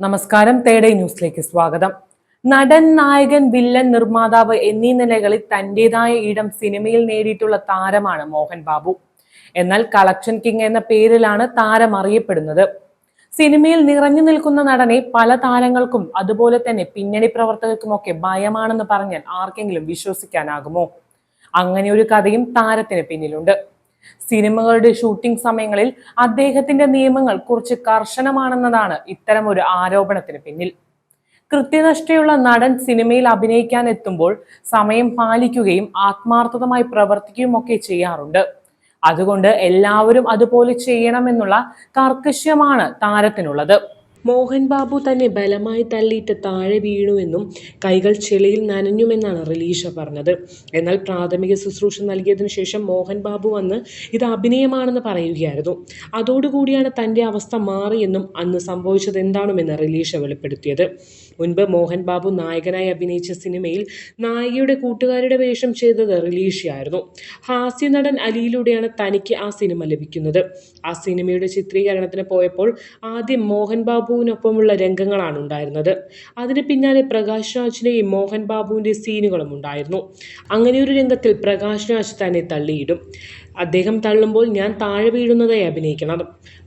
നമസ്കാരം. തേടെ ന്യൂസിലേക്ക് സ്വാഗതം. നടൻ നായകൻ വില്ലൻ നിർമ്മാതാവ് എന്നീ നിലകളിൽ തന്റേതായ ഇടം സിനിമയിൽ നേടിയിട്ടുള്ള താരമാണ് മോഹൻ ബാബു. എന്നാൽ കളക്ഷൻ കിങ് എന്ന പേരിലാണ് താരം അറിയപ്പെടുന്നത്. സിനിമയിൽ നിറഞ്ഞു നിൽക്കുന്ന നടനെ പല താരങ്ങൾക്കും അതുപോലെ തന്നെ പിന്നണി പ്രവർത്തകർക്കുമൊക്കെ ഭയമാണെന്ന് പറഞ്ഞാൽ ആർക്കെങ്കിലും വിശ്വസിക്കാനാകുമോ? അങ്ങനെ ഒരു കഥയും താരത്തിന് പിന്നിലുണ്ട്. സിനിമകളുടെ ഷൂട്ടിംഗ് സമയങ്ങളിൽ അദ്ദേഹത്തിന്റെ നിയമങ്ങൾ കുറച്ച് കർശനമാണെന്നതാണ് ഇത്തരം ഒരു ആരോപണത്തിന് പിന്നിൽ. കൃത്യനിഷ്ഠയുള്ള നടൻ സിനിമയിൽ അഭിനയിക്കാൻ എത്തുമ്പോൾ സമയം പാലിക്കുകയും ആത്മാർത്ഥതമായി പ്രവർത്തിക്കുകയും ഒക്കെ ചെയ്യാറുണ്ട്. അതുകൊണ്ട് എല്ലാവരും അതുപോലെ ചെയ്യണമെന്നുള്ള കർക്കശ്യമാണ് താരത്തിനുള്ളത്. മോഹൻ ബാബു തന്നെ ബലമായി തള്ളിയിട്ട് താഴെ വീണുവെന്നും കൈകൾ ചെളിയിൽ നനഞ്ഞുമെന്നാണ് റിലീഷ പറഞ്ഞത്. എന്നാൽ പ്രാഥമിക ശുശ്രൂഷ നൽകിയതിനു ശേഷം മോഹൻ ബാബു വന്ന് ഇത് അഭിനയമാണെന്ന് പറയുകയായിരുന്നു. അതോടുകൂടിയാണ് തന്റെ അവസ്ഥ മാറിയെന്നും അന്ന് സംഭവിച്ചത് എന്താണെന്ന് റിലീഷ വെളിപ്പെടുത്തിയത്. മുൻപ് മോഹൻ ബാബു നായകനായി അഭിനയിച്ച സിനിമയിൽ നായികയുടെ കൂട്ടുകാരുടെ വേഷം ചെയ്തത് റിലീഷയായിരുന്നു. ഹാസ്യ നടൻ അലിയിലൂടെയാണ് തനിക്ക് ആ സിനിമ ലഭിക്കുന്നത്. ആ സിനിമയുടെ ചിത്രീകരണത്തിന് പോയപ്പോൾ ആദ്യം മോഹൻ ബാബുവിനൊപ്പമുള്ള രംഗങ്ങളാണ് ഉണ്ടായിരുന്നത്. അതിന് പിന്നാലെ പ്രകാശ് രാജിനെയും മോഹൻ ബാബുവിന്റെ സീനുകളും ഉണ്ടായിരുന്നു. അങ്ങനെയൊരു രംഗത്തിൽ പ്രകാശ് രാജ് തന്നെ തള്ളിയിടും. അദ്ദേഹം തള്ളുമ്പോൾ ഞാൻ താഴെ വീഴുന്നതായി അഭിനയിക്കണം.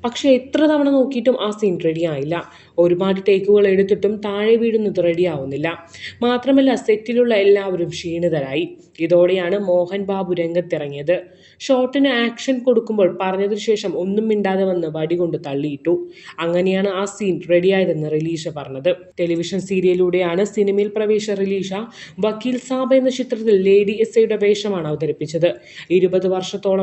പക്ഷെ എത്ര തവണ നോക്കിയിട്ടും ആ സീൻ റെഡി ആയില്ല. ഒരുപാട് ടേക്കുകൾ എടുത്തിട്ടും താഴെ വീഴുന്നത് റെഡി ആവുന്നില്ല. മാത്രമല്ല സെറ്റിലുള്ള എല്ലാവരും ക്ഷീണിതരായി. ഇതോടെയാണ് മോഹൻ ബാബു രംഗത്തിറങ്ങിയത്. ഷോട്ടിന് ആക്ഷൻ കൊടുക്കുമ്പോൾ പറഞ്ഞതിനു ശേഷം ഒന്നും മിണ്ടാതെ വന്ന് വടികൊണ്ട് തള്ളിയിട്ടു. അങ്ങനെയാണ് ആ സീൻ റെഡിയായതെന്ന് റിലീഷ പറഞ്ഞത്. ടെലിവിഷൻ സീരിയലിലൂടെയാണ് സിനിമയിൽ പ്രവേശ റിലീഷ വക്കീൽ സാബ് എന്ന ചിത്രത്തിൽ ലേഡി എസ് ഐയുടെ വേഷമാണ് അവതരിപ്പിച്ചത്. ഇരുപത്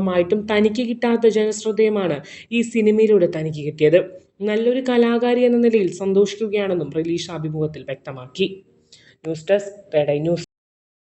വർഷത്തോളമായിട്ടും തനിക്ക് കിട്ടാത്ത ജനശ്രദ്ധയുമാണ് ഈ സിനിമയിലൂടെ തനിക്ക് കിട്ടിയത്. നല്ലൊരു കലാകാരി എന്ന നിലയിൽ സന്തോഷിക്കുകയാണെന്നും റിലീഷ് അഭിമുഖത്തിൽ വ്യക്തമാക്കി. ന്യൂസ് ഡെസ്ക് റെഡൈ ന്യൂസ്.